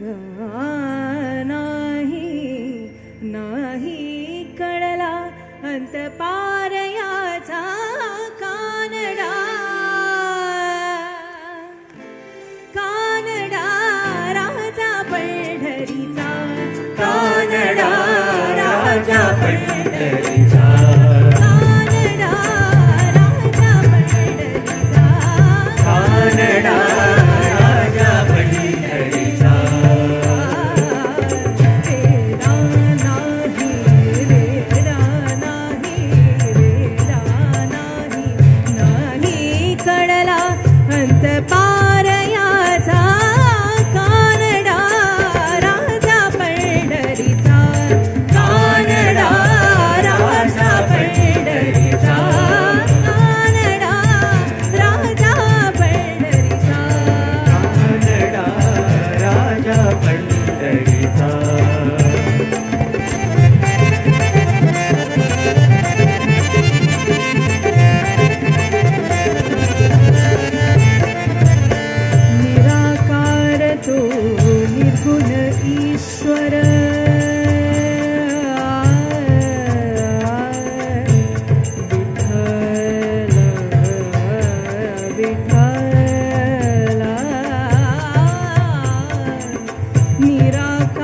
ग नाही नाही कळला अंत अंतपारयाचा कानडा. कानडा राजा पंढरीचा कानडा राजा पंढरी निराकार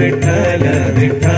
விட்டல விட்டல